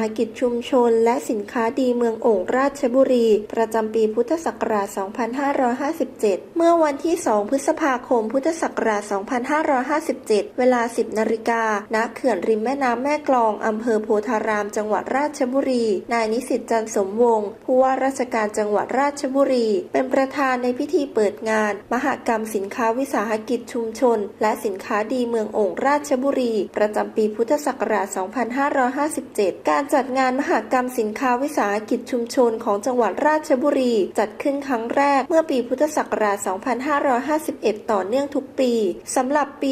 สินค้าวิสาหกิจชุมชน และสินค้าดีเมืองโอ่งราชบุรี ประจำปีพุทธศักราช 2557 เมื่อวันที่ 2 พฤษภาคม พุทธศักราช 2557 เวลา 10 นาฬิกา ณ เขื่อนริมแม่น้ำแม่กลอง อำเภอโพธาราม จังหวัดราชบุรี นายนิสิตจันสมวงศ์ผู้ว่าราชการจังหวัดราชบุรี เป็นประธานในพิธีเปิดงาน มหกรรมสินค้าวิสาหกิจชุมชน และสินค้าดีเมืองโอ่งราชบุรี ประจำปีพุทธศักราช 2557 การจัดงานมหกรรมสินค้าวิสาหกิจชุมชนของจังหวัดราชบุรี จัดขึ้นครั้งแรกเมื่อปีพุทธศักราช 2551 ต่อเนื่องทุกปีสำหรับปี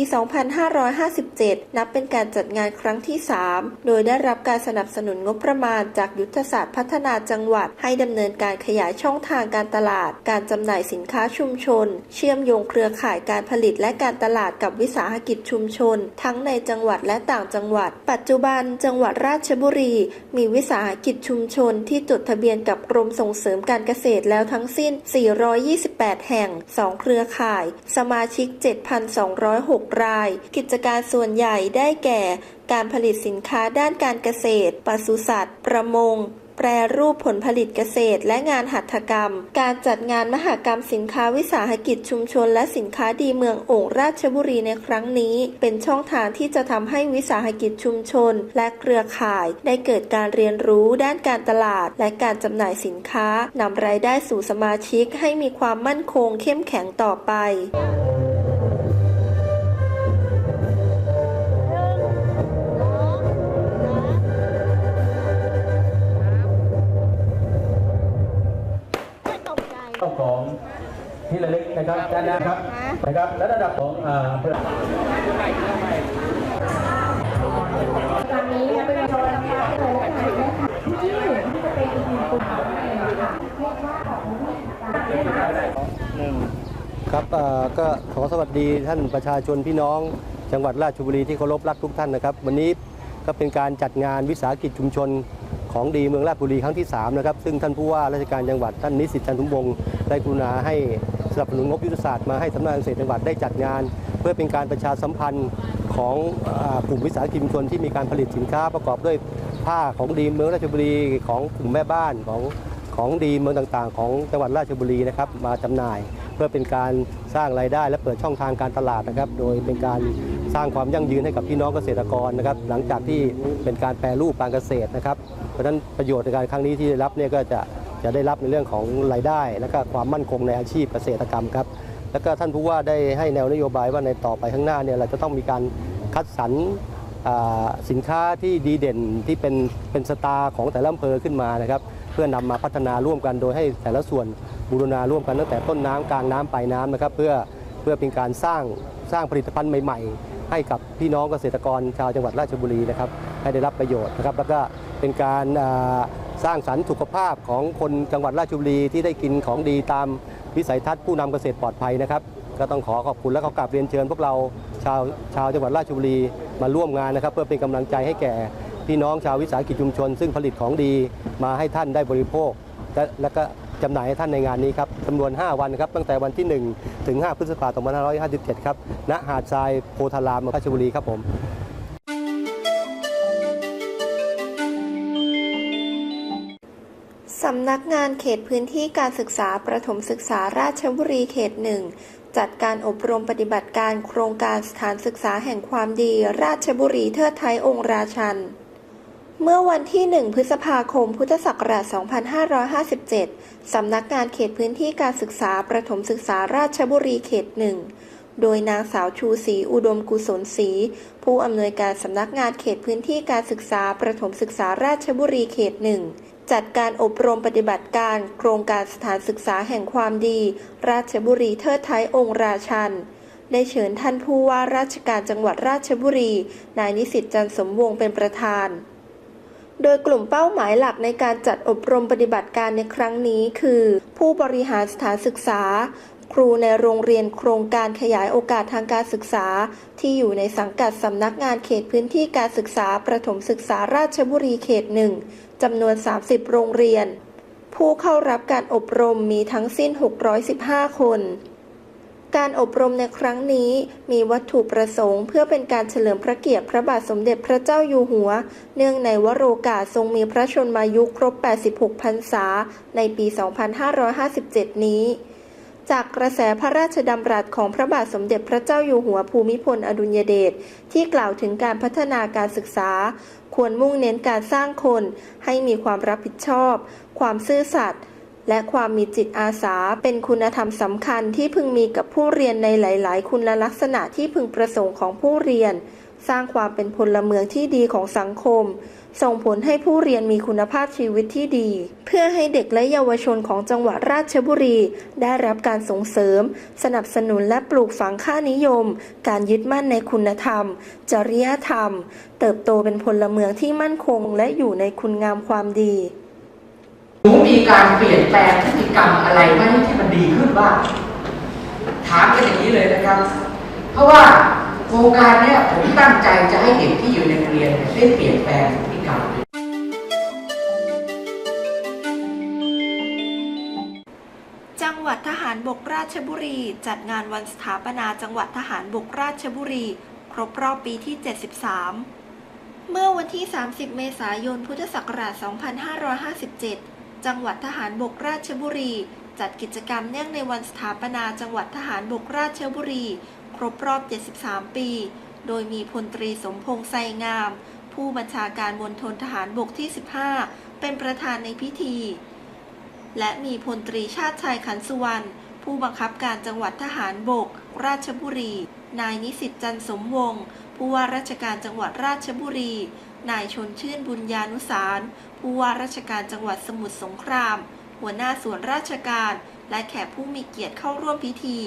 2557 นับเป็นการจัดงานครั้งที่ 3 โดยได้รับการสนับสนุนงบประมาณจากยุทธศาสตร์พัฒนาจังหวัด ให้ดำเนินการขยายช่องทางการตลาด การจำหน่ายสินค้าชุมชน เชื่อมโยงเครือข่ายการผลิตและการตลาดกับวิสาหกิจชุมชน ทั้งในจังหวัดและต่างจังหวัด ปัจจุบันจังหวัดราชบุรีมีวิสาหกิจชุมชนที่จดทะเบียนกับกรมส่งเสริมการเกษตรแล้วทั้งสิ้น 428 แห่ง 2 เครือข่าย สมาชิก 7,206 ราย กิจการส่วนใหญ่ได้แก่ การผลิตสินค้าด้านการเกษตร ปศุสัตว์ ประมง แปรรูปผลผลิตเกษตร และงานหัตถกรรม การจัดงานมหกรรมสินค้าวิสาหกิจชุมชน และสินค้าดีเมืองโอ่งราชบุรีในครั้งนี้ เป็นช่องทางที่จะทำให้วิสาหกิจชุมชน และเครือข่าย ได้เกิดการเรียนรู้ด้านการตลาด และการจำหน่ายสินค้านำรายได้สู่สมาชิกให้มีความมั่นคงเข้มแข็งต่อไป ที่ระลึกนะครับด้านหน้าครับนะครับและระดับของอ่าเพื่อตอนนี้เป็นโซนนะคะเลยนะคะที่อยู่ที่จะเป็นอีกหนึ่งกลุ่มของเราเองค่ะเรียกว่าของผู้ที่การได้รับครับเอ่อก็ขอสวัสดีท่านประชาชนพี่น้อง จังหวัดราชบุรีที่เคารพรักทุกท่านนะครับ วันนี้ก็เป็นการจัดงานวิสาหกิจชุมชนของดีเมืองราชบุรีครั้งที่3นะครับซึ่งท่านผู้ว่าราชการจังหวัดท่านนิสิตจันทุมวงศ์ได้กรุณาให้ส นับสนุนงบยุทธศาสตร์มาให้สำนักงานเกษตรจังหวัดได้จัดงาน เพื่อเป็นการประชาสัมพันธ์ของกลุ่มวิสาหกิจชุมชนที่มีการผลิตสินค้าประกอบด้วยผ้าของดีเมืองราชบุรีของกลุ่มแม่บ้านของของดีเมืองต่างๆ ของจังหวัดราชบุรีนะครับมาจำหน่าย เพื่อเป็นการสร้างรายได้ และเปิดช่องทางการตลาดนะครับ โดยเป็นการสร้างความยั่งยืนให้กับพี่น้องเกษตรกรนะครับ หลังจากที่เป็นการแปรรูปการเกษตรนะครับ เพราะฉะนั้นประโยชน์ในการครั้งนี้ที่ได้รับเนี่ยก็จะ จะได้รับในเรื่องของรายได้ และก็ความมั่นคงในอาชีพเกษตรกรรมครับแล้วก็ท่านผู้ว่าได้ให้แนวนโยบายว่าในต่อไปข้างหน้าเนี่ยเราจะต้องมีการคัดสรรสินค้าที่ดีเด่นที่เป็นเป็นสตาร์ของแต่ละอำเภอขึ้นมานะครับ เพื่อนำมาพัฒนาร่วมกันโดยให้แต่ละส่วนบูรณาร่วมกันตั้งแต่ต้นน้ำกลางน้ำปลายน้ำนะครับ เพื่อเพื่อเป็นการสร้างสร้างผลิตภัณฑ์ใหม่ ๆ ให้กับพี่น้องเกษตรกรชาวจังหวัดราชบุรีนะครับให้ได้รับประโยชน์นะครับ แล้วก็เป็นการ สร้างสรรค์สุขภาพของคนจังหวัดราชบุรีที่ได้กินของดีตามวิสัยทัศน์ผู้นำเกษตรปลอดภัยนะครับ ก็ต้องขอขอบคุณและขอกราบเรียนเชิญ พวกเราชาวชาวจังหวัดราชบุรีมาร่วมงานนะครับ เพื่อเป็นกำลังใจให้แก่พี่น้องชาววิสาหกิจชุมชน ซึ่งผลิตของดีมาให้ท่านได้บริโภคและและก็จำหน่ายให้ท่านในงานนี้ครับจำนวน 5 วันครับตั้งแต่วันที่ 1 ถึง 5 พฤษภาคม 2557 ครับณหาดทรายโพธารามราชบุรีครับผม กงานเขตพื้นที่การศึกษาประถมศึกษาราชบุรีเขตหนึ่งจัดการอบรมปฏิบัติการโครงการสถานศึกษาแห่งความดี ราชบุรีเทิดไทยองค์ราชัน เมื่อวันที่ 1 พฤษภาคม พุทธศักราช 2557 สำนักงานเขตพื้นที่การศึกษาประถมศึกษาราชบุรีเขตหนึ่งโดยนางสาวชูศรีอุดมกุศลศรีผู้อำนวยการสำนักงานเขตพื้นที่การศึกษาประถมศึกษาราชบุรีเขตหนึ่ง จัดการอบรมปฏิบัติการ โครงการสถานศึกษาแห่งความดี ราชบุรีเทิดไทยองค์ราชัน ได้เชิญท่านผู้ว่าราชการจังหวัดราชบุรี นายนิสิตจันสมวงเป็นประธาน โดยกลุ่มเป้าหมายหลักในการจัดอบรมปฏิบัติการในครั้งนี้คือ ผู้บริหารสถานศึกษา ครูในโรงเรียนโครงการขยายโอกาสทางการศึกษา ที่อยู่ในสังกัดสำนักงานเขตพื้นที่การศึกษาประถมศึกษาราชบุรีเขตหนึ่ง จำนวน 30 โรงเรียน ผู้เข้ารับการอบรมมีทั้งสิ้น 615 คน การอบรมในครั้งนี้มีวัตถุประสงค์ เพื่อเป็นการเฉลิมพระเกียรติพระบาทสมเด็จพระเจ้าอยู่หัว เนื่องในวโรกาสทรงมีพระชนมายุครบ 86 พรรษา ในปี 2557 นี้จากกระแสพระราชดำรัสของพระบาทสมเด็จพระเจ้าอยู่หัวภูมิพลอดุลยเดชที่กล่าวถึงการพัฒนาการศึกษา ควรมุ่งเน้นการสร้างคนให้มีความรับผิดชอบ ความซื่อสัตย์และความมีจิตอาสาเป็นคุณธรรมสำคัญที่พึงมีกับผู้เรียนในหลาย ๆ คุณลักษณะที่พึงประสงค์ของผู้เรียน สร้างความเป็นพลเมืองที่ดีของสังคม ส่งผลให้ผู้เรียนมีคุณภาพชีวิตที่ดี เพื่อให้เด็กและเยาวชนของจังหวัดราชบุรี ได้รับการส่งเสริม สนับสนุนและปลูกฝังค่านิยม การยึดมั่นในคุณธรรม จริยธรรม เติบโตเป็นพลเมืองที่มั่นคง และอยู่ในคุณงามความดีหนูมีการเปลี่ยนแปลงพฤติกรรมอะไรไหมที่มันดีขึ้นบ้างถามกันอย่างนี้เลยนะครับ เพราะว่าโครงการเนี้ยผมตั้งใจจะให้เด็กที่อยู่ในโรงเรียนได้เปลี่ยนแปลง ชบุรี จัดงานวันสถาปนาจังหวัดทหารบกราชบุรี ครบรอบปีที่ 73 เมื่อวันที่ 30 เมษายน พุทธศักราช 2557 จังหวัดทหารบกราชบุรี จัดกิจกรรมเนื่องในวันสถาปนาจังหวัดทหารบกราชบุรี ครบรอบ 73 ปี โดยมีพลตรีสมพงษ์ไซงาม ผู้บัญชาการมณฑลทหารบกที่ 15 เป็นประธานในพิธี และมีพลตรีชาติชายขันสุวรรณ ผู้บังคับการจังหวัดทหารบก ราชบุรี นายนิสิตจันสมวงศ์ผู้ว่าราชการจังหวัดราชบุรี นายชนชื่นบุญญานุสารผู้ว่าราชการจังหวัดสมุทรสงคราม หัวหน้าส่วนราชการ และแขกผู้มีเกียรติเข้าร่วมพิธี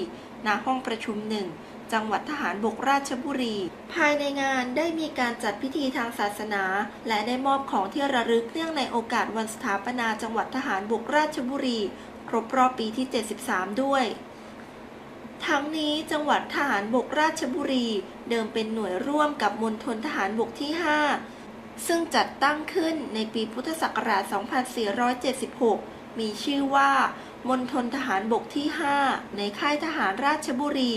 ณห้องประชุมหนึ่งจังหวัดทหารบกราชบุรี ภายในงานได้มีการจัดพิธีทางศาสนา และได้มอบของที่ระลึกเนื่องในโอกาสวันสถาปนาจังหวัดทหารบกราชบุรี ครบรอบปีที่ 73 ด้วย ทั้งนี้จังหวัดทหารบกราชบุรีเดิมเป็นหน่วยร่วมกับมณฑลทหารบกที่ 5 ซึ่งจัดตั้งขึ้นในปีพุทธศักราช 2476 มีชื่อว่ามณฑลทหารบกที่ 5 ในค่ายทหารราชบุรี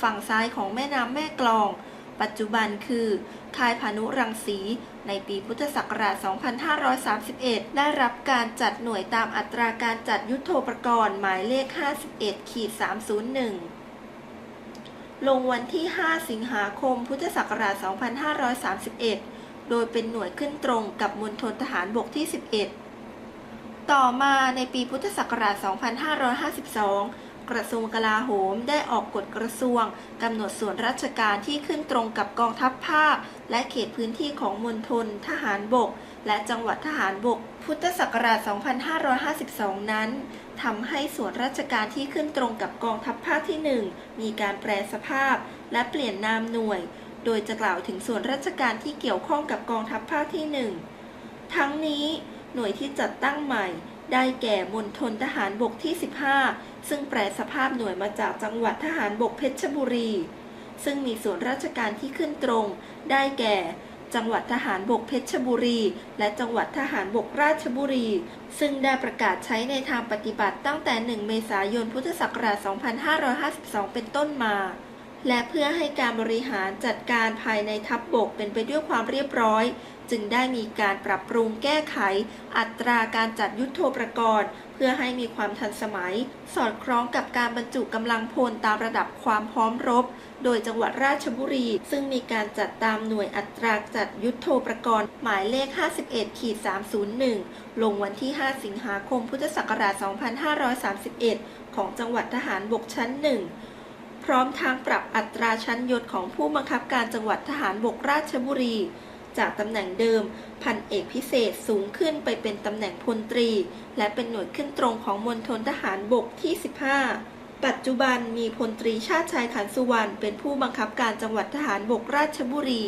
ฝั่งซ้ายของแม่น้ำแม่กลอง ปัจจุบันคือค่ายพานุรังสี ในปีพุทธศักราช 2531 ได้รับการจัดหน่วยตามอัตราการจัดยุทโธปกรณ์หมายเลข 51ขีด301 ลงวันที่ 5 สิงหาคม พุทธศักราช 2531 โดยเป็นหน่วยขึ้นตรงกับมณฑลทหารบกที่ 11 ต่อมาในปีพุทธศักราช 2552 กระทรวงกลาโหม ได้ออกกฎกระทรวงกำหนดส่วนราชการที่ขึ้นตรงกับกองทัพภาค และเขตพื้นที่ของมณฑลทหารบก และจังหวัดทหารบก พุทธศักราช 2552 นั้นทำให้ส่วนราชการที่ขึ้นตรงกับกองทัพภาคที่ 1 มีการแปลสภาพ และเปลี่ยนนามหน่วย โดยจะกล่าวถึงส่วนราชการที่เกี่ยวข้องกับกองทัพภาคที่ 1 ทั้งนี้หน่วยที่จัดตั้งใหม่ได้แก่มณฑลทหารบกที่ 15 ซึ่งแปลสภาพหน่วยมาจากจังหวัดทหารบกเพชรบุรี ซึ่งมีส่วนราชการที่ขึ้นตรง ได้แก่ จังหวัดทหารบกเพชรบุรี และจังหวัดทหารบกราชบุรี ซึ่งได้ประกาศใช้ในทางปฏิบัติตั้งแต่ 1 เมษายน พุทธศักราช 2552 เป็นต้นมา และเพื่อให้การบริหารจัดการภายในทัพบบกเป็นไปด้วยความเรียบร้อย จึงได้มีการปรับปรุงแก้ไข อัตราการจัดยุทโธปกรณ์ เพื่อให้มีความทันสมัย สอดคล้องกับการบรรจุกำลังพลตามระดับความพร้อมรบ โดยจังหวัดราชบุรี ซึ่งมีการจัดตามหน่วยอัตราจัดยุทโธปกรณ์ หมายเลข 51ขีด301 ลงวันที่ 5 สิงหาคม พุทธศักราช 2531 ของจังหวัดทหารบกชั้นหนึ่งพร้อมทางปรับอัตราชั้นยศของผู้บังคับการจังหวัดทหารบกราชบุรี จากตำแหน่งเดิม พันเอกพิเศษสูงขึ้นไปเป็นตำแหน่งพลตรี และเป็นหน่วยขึ้นตรงของมณฑลทหารบกที่ 15 ปัจจุบันมีพลตรีชาติชายขันสุวรรณเป็นผู้บังคับการจังหวัดทหารบกราชบุรี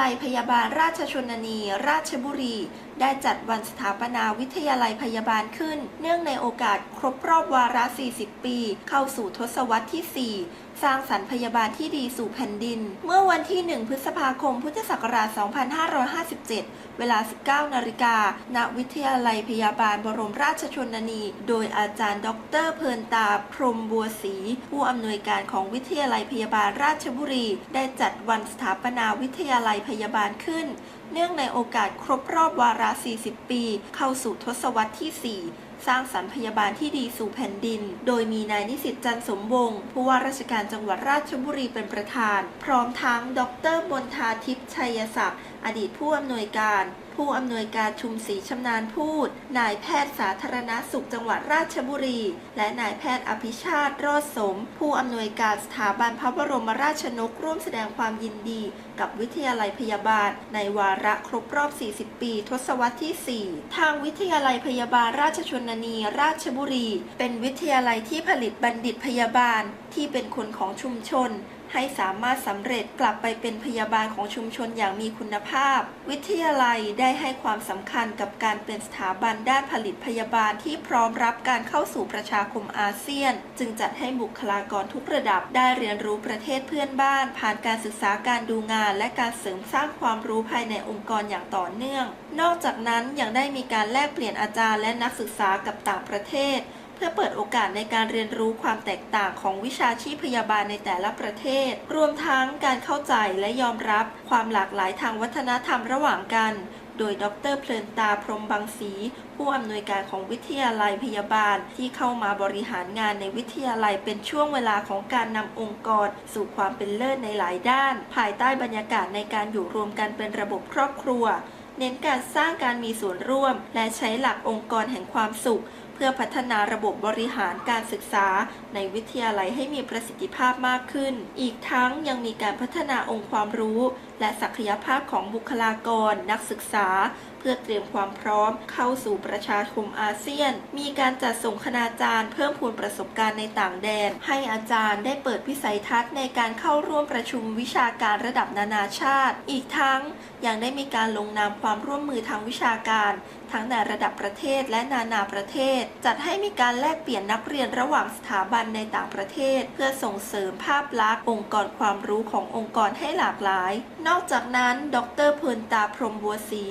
ลัยพยาบาลราชชนนีราชบุรี ได้จัดวันสถาปนาวิทยาลัยพยาบาลขึ้น เนื่องในโอกาสครบรอบวาระ 40 ปี เข้าสู่ทศวรรษที่ 4 สร้างสรรค์พยาบาลที่ดีสู่แผ่นดิน เมื่อวันที่ 1 พฤษภาคม พุทธศักราช 2557 เวลา 19 นาฬิกา ณ วิทยาลัยพยาบาลบรมราชชนนี โดยอาจารย์ดรเพลินตา พรหมบัวศรี ผู้อำนวยการของวิทยาลัยพยาบาลราชบุรี ได้จัดวันสถาปนาวิทยาลัยพยาบาลขึ้น เนื่องในโอกาสครบรอบวาระ 40 ปี เข้าสู่ทศวรรษที่ 4 สร้างสรรค์พยาบาลที่ดีสู่แผ่นดิน โดยมีนายนิสิตจันสมวงศ์ผู้ว่าราชการจังหวัดราชบุรีเป็นประธาน พร้อมทั้ง ดรบนทาทิพย์ชัยศักดิ์อดีตผู้อำนวยการ ผู้อำนวยการชุมศรีชำนาญพูด นายแพทย์สาธารณสุขจังหวัดราชบุรี และนายแพทย์อภิชาติรอดสม ผู้อำนวยการสถาบันพระบรมราชนกร่วมแสดงความยินดี กับวิทยาลัยพยาบาล ในวาระครบรอบ 40 ปี ทศวรรษที่ 4 ทางวิทยาลัยพยาบาลราชชนนีราชบุรี เป็นวิทยาลัยที่ผลิตบัณฑิตพยาบาลที่เป็นคนของชุมชน ให้สามารถสำเร็จกลับไปเป็นพยาบาลของชุมชนอย่างมีคุณภาพ วิทยาลัยได้ให้ความสำคัญกับการเป็นสถาบันด้านผลิตพยาบาลที่พร้อมรับการเข้าสู่ประชาคมอาเซียน จึงจัดให้บุคลากรทุกระดับได้เรียนรู้ประเทศเพื่อนบ้าน ผ่านการศึกษาการดูงาน และการเสริมสร้างความรู้ภายในองค์กรอย่างต่อเนื่อง นอกจากนั้นยังได้มีการแลกเปลี่ยนอาจารย์และนักศึกษากับต่างประเทศ พื่อเปิดโอกาสในการเรียนรู้ความแตกต่างของวิชาชีพพยาบาลในแต่ละประเทศ รวมทั้งการเข้าใจและยอมรับความหลากหลายทางวัฒนธรรมระหว่างกัน โดยดรเพลินตาพรหมบางศรีผู้อำนวยการของวิทยาลัยพยาบาลที่เข้ามาบริหารงานในวิทยาลัยเป็นช่วงเวลาของการนำองค์กร สู่ความเป็นเลิศในหลายด้าน ภายใต้บรรยากาศในการอยู่รวมกันเป็นระบบครอบครัว เน้นการสร้างการมีส่วนร่วม และใช้หลักองค์กรแห่งความสุข พื่อพัฒนาระบบบริหารการศึกษาในวิทยาลัยให้มีประสิทธิภาพมากขึ้น อีกทั้งยังมีการพัฒนาองค์ความรู้ และศักยภาพของบุคลากร นักศึกษา เพื่อเตรียมความพร้อมเข้าสู่ประชาคมอาเซียน มีการจัดส่งคณาจารย์เพิ่มพูนประสบการณ์ในต่างแดน ให้อาจารย์ได้เปิดวิสัยทัศน์ในการเข้าร่วมประชุมวิชาการระดับนานาชาติ อีกทั้งยังได้มีการลงนามความร่วมมือทางวิชาการ ทั้งในระดับประเทศและนานาประเทศ จัดให้มีการแลกเปลี่ยนนักเรียนระหว่างสถาบันในต่างประเทศ เพื่อส่งเสริมภาพลักษณ์องค์กรความรู้ขององค์กรให้หลากหลายนอกจากนั้น ดรเพลินตาพรหมบัวศรี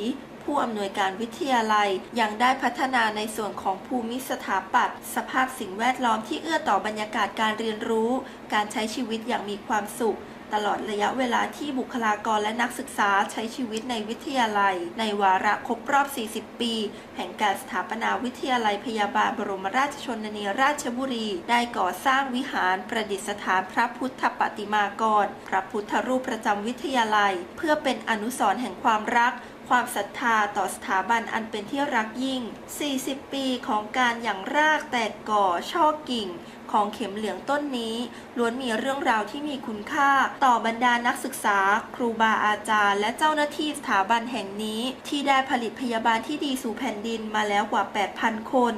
ผู้อำนวยการวิทยาลัยยังได้พัฒนาในส่วนของภูมิสถาปัตย์สภาพสิ่งแวดล้อมที่เอื้อต่อบรรยากาศการเรียนรู้ การใช้ชีวิตอย่างมีความสุข ตลอดระยะเวลาที่บุคลากรและนักศึกษาใช้ชีวิตในวิทยาลัย ในวาระครบรอบ 40 ปี แห่งการสถาปนาวิทยาลัยพยาบาลบรมราชชนนีราชบุรี ได้ก่อสร้างวิหารประดิษฐานพระพุทธปฏิมากร พระพุทธรูปประจำวิทยาลัย เพื่อเป็นอนุสรณ์แห่งความรักความศรัทธาต่อสถาบันอันเป็นที่รักยิ่ง 40 ปีของการอย่างรากแตกก่อช่อกิ่ง ของเข็มเหลืองต้นนี้ ล้วนมีเรื่องราวที่มีคุณค่า ต่อบรรดานักศึกษา ครูบาอาจารย์ และเจ้าหน้าที่สถาบันแห่งนี้ ที่ได้ผลิตพยาบาลที่ดีสู่แผ่นดินมาแล้วกว่า 8,000 คน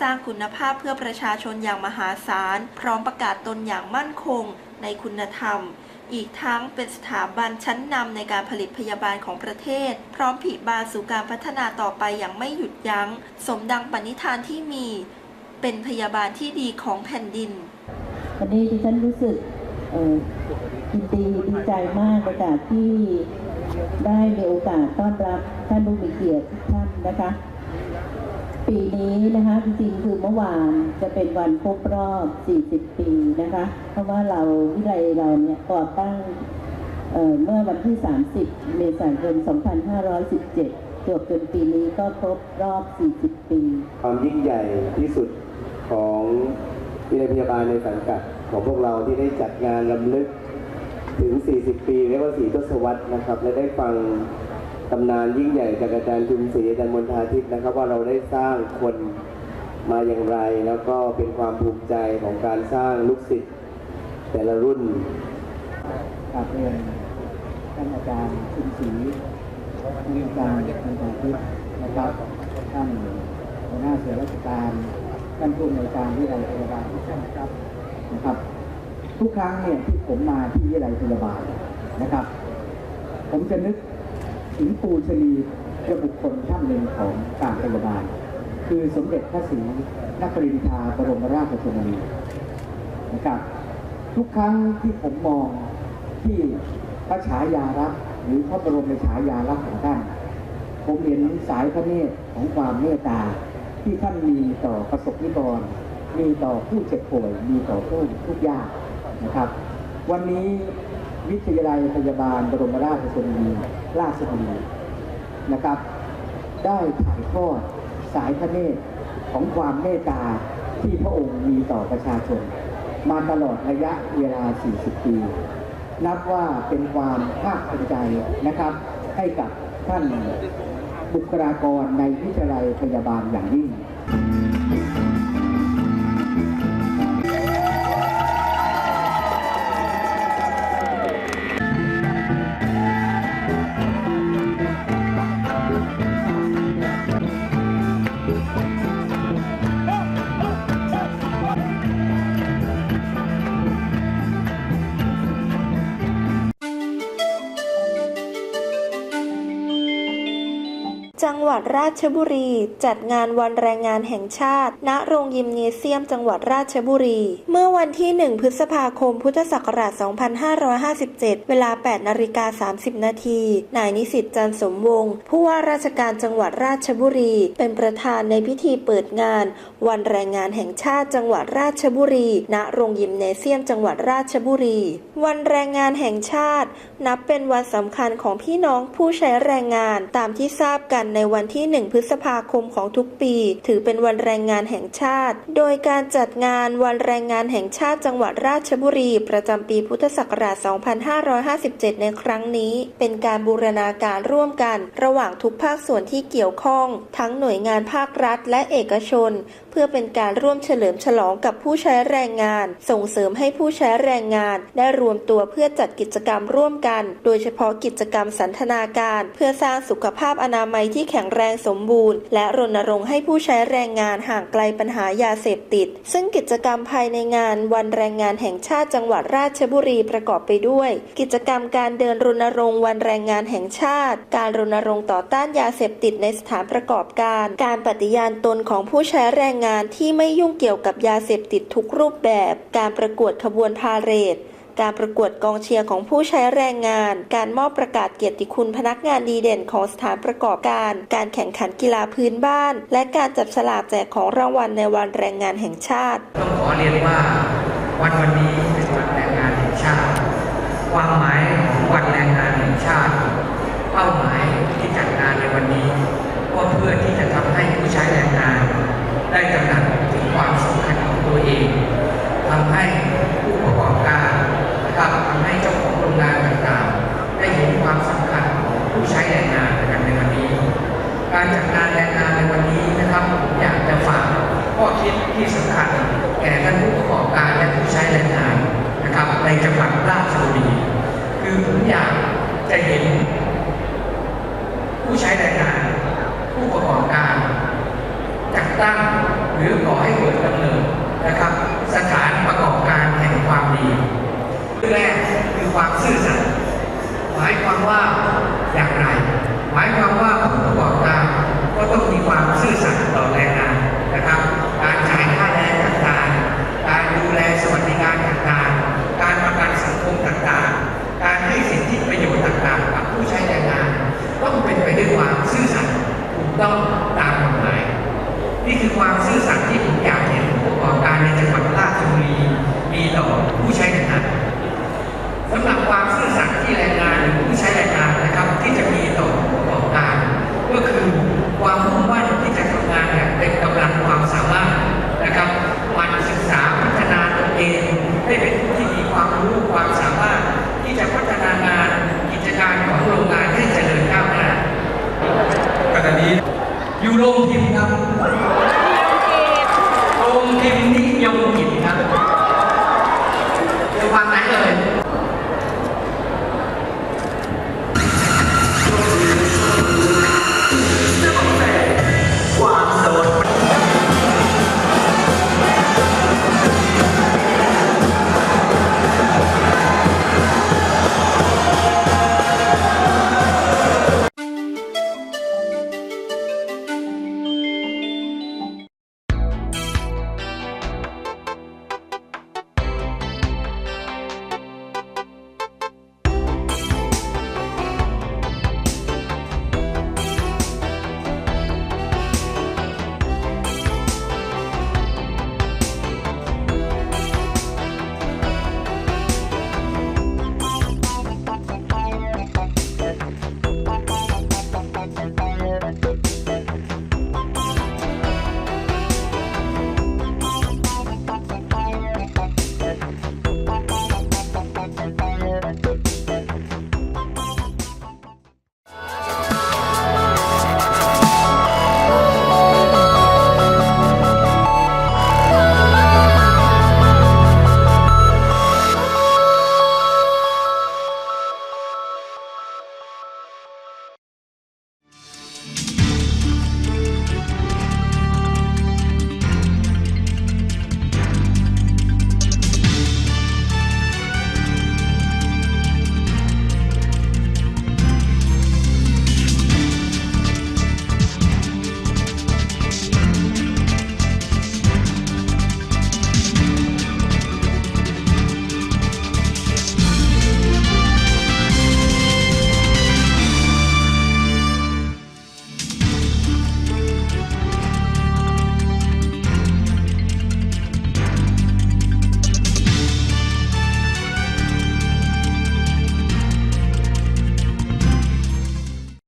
สร้างคุณภาพเพื่อประชาชนอย่างมหาศาล พร้อมประกาศตนอย่างมั่นคงในคุณธรรมอีกทั้งเป็นสถาบันชั้นนำในการผลิตพยาบาลของประเทศ พร้อมผลิบานสู่การพัฒนาต่อไปอย่างไม่หยุดยัง้ง สมดังปณิธานที่มี เป็นพยาบาลที่ดีของแผ่นดิน วันนี้ดิฉันรู้สึกเอ่อยินดีดีใจมากในการที่ได้มีโอกาสต้อนรับท่านผู้มีเกียรติทุกท่านนะคะ ปีนี้นะคะจริงๆคือเมื่อวานจะเป็นวันครบรอบ 40 ปีนะคะ เพราะว่าเราวิไลเราเนี่ยก่อตั้งเอ่อเมื่อวันที่ 30 เมษายน 2517จบจนปีนี้ก็ครบรอบ 40 ปี ความยิ่งใหญ่ที่สุด ของวิทยาพยาบาลในสังกัดของพวกเราที่ได้จัดงานลำลึกถึง 40 ปีเรียกว่าสีทศวรรษนะครับ และได้ฟังตำนานยิ่งใหญ่จากอาจารย์จุมศรีอาจารย์มนทาทิพย์นะครับ ว่าเราได้สร้างคนมาอย่างไร แล้วก็เป็นความภูมิใจของการสร้างลูกศิษย์แต่ละรุ่นกราบเรียนท่านอาจารย์ชุนศรีท่านอาจารย์ท่านอาทิตย์นะครับท่านหัวหน้าเส่วนราชการ ท่านผู้อำนวยการวิทยาลัยพยาบาลทุกท่านครับนะครับ ทุกครั้งเนี่ยที่ผมมาที่วิทยาลัยพยาบาลนะครับ ผมจะนึกถึงปูชนียบุคคลท่านหนึ่งของการพยาบาล คือสมเด็จพระศรีนครินทราบรมราชชนนีนะครับ ทุกครั้งที่ผมมองที่พระฉายาลักษ์หรือพระบรมฉายาลักษณ์ของท่าน ผมเห็นสายพระเนตรของความเมตตา ที่ท่านมีต่อประสบนิกร มีต่อผู้เจ็บป่วย มีต่อผู้ทุกข์ยากนะครับ วันนี้วิทยาลัยพยาบาลบรมราชชนนีราชบุรีนะครับ ได้ถ่ายทอดสายพระเนตรของความเมตตาที่พระองค์มีต่อประชาชน มาตลอดระยะเวลา 40 ปี นับว่าเป็นความภาคภูมิใจนะครับ ให้กับท่าน บุคลากรในวิทยาลัยพยาบาลอย่างยิ่ง วัดราชบุรี จัดงานวันแรงงานแห่งชาติ ณ โรงยิมเนเซียมจังหวัดราชบุรี เมื่อวันที่ 1 พฤษภาคม พุทธศักราช 2557 เวลา 8นาฬิกา 30 นาที นายนิสิตจันสมวงศ์ผู้ว่าราชการจังหวัดราชบุรี เป็นประธานในพิธีเปิดงาน วันแรงงานแห่งชาติจังหวัดราชบุรี ณ โรงยิมเนเซียมจังหวัดราชบุรี วันแรงงานแห่งชาติ นับเป็นวันสำคัญของพี่น้องผู้ใช้แรงงานตามที่ทราบกันในวันที่ 1 พฤษภาคมของทุกปี ถือเป็นวันแรงงานแห่งชาติ โดยการจัดงานวันแรงงานแห่งชาติจังหวัดราชบุรี ประจำปีพุทธศักราช 2557 ในครั้งนี้ เป็นการบูรณาการร่วมกัน ระหว่างทุกภาคส่วนที่เกี่ยวข้อง ทั้งหน่วยงานภาครัฐและเอกชน พื่อเป็นการร่วมเฉลิมฉลองกับผู้ใช้แรงงาน ส่งเสริมให้ผู้ใช้แรงงาน ได้รวมตัวเพื่อจัดกิจกรรมร่วมกัน โดยเฉพาะกิจกรรมสันทนาการ เพื่อสร้างสุขภาพอนามัยที่แข็งแรงสมบูรณ์ และรณรงค์ให้ผู้ใช้แรงงานห่างไกลปัญหายาเสพติด ซึ่งกิจกรรมภายในงานวันแรงงานแห่งชาติจังหวัดราชบุรีประกอบไปด้วย กิจกรรมการเดินรณรงค์วันแรงงานแห่งชาติ การรณรงค์ต่อต้านยาเสพติดในสถานประกอบการ การปฏิญาณตนของผู้ใช้แรงงานงานที่ไม่ยุ่งเกี่ยวกับยาเสพติดทุกรูปแบบ การประกวดขบวนพาเหรด การประกวดกองเชียร์ของผู้ใช้แรงงาน การมอบประกาศเกียรติคุณพนักงานดีเด่นของสถานประกอบการ การแข่งขันกีฬาพื้นบ้าน และการจับฉลากแจกของรางวัลในวันแรงงานแห่งชาติ ต้องขอเรียนว่าวันวันนี้ำคัญแก่ท่านผู้ประกอบการและผู้ใช้แรงงานนะครับในจังหวัดราชบุรี คือผมอยากจะเห็น ผู้ใช้แรงงาน ผู้ประกอบการจัดตั้งหรือก่อให้เกิดกำเนิดนะครับ สถานประกอบการแห่งความดีเรื่อแรกคือความซื่อสัตย์หมายความว่าอย่างไร หมายความว่าผู้ประกอบการก็ต้องมีความซื่อสัตย์ ต้องตามกฎหมาย นี่คือความซื่อสัตย์ที่ผมอยากเห็นผู้ประกอบการในจังหวัดราชบุรีมีต่อผู้ใช้แรงงานสำหรับความซื่อสัตย์ที่แรงงานหรือผู้ใช้แรงงานนะครับ ที่จะมีต่อผู้ประกอบการ ก็คือความมุ่งมั่นที่จะทำงานอย่างเต็มกำลังความสามารถนะครับหมันศึกษาพัฒนาตนเองให้เป็นผู้ที่มีความรู้ความสามารถ ที่จะพัฒนางานกิจการของโรงงานให้ เ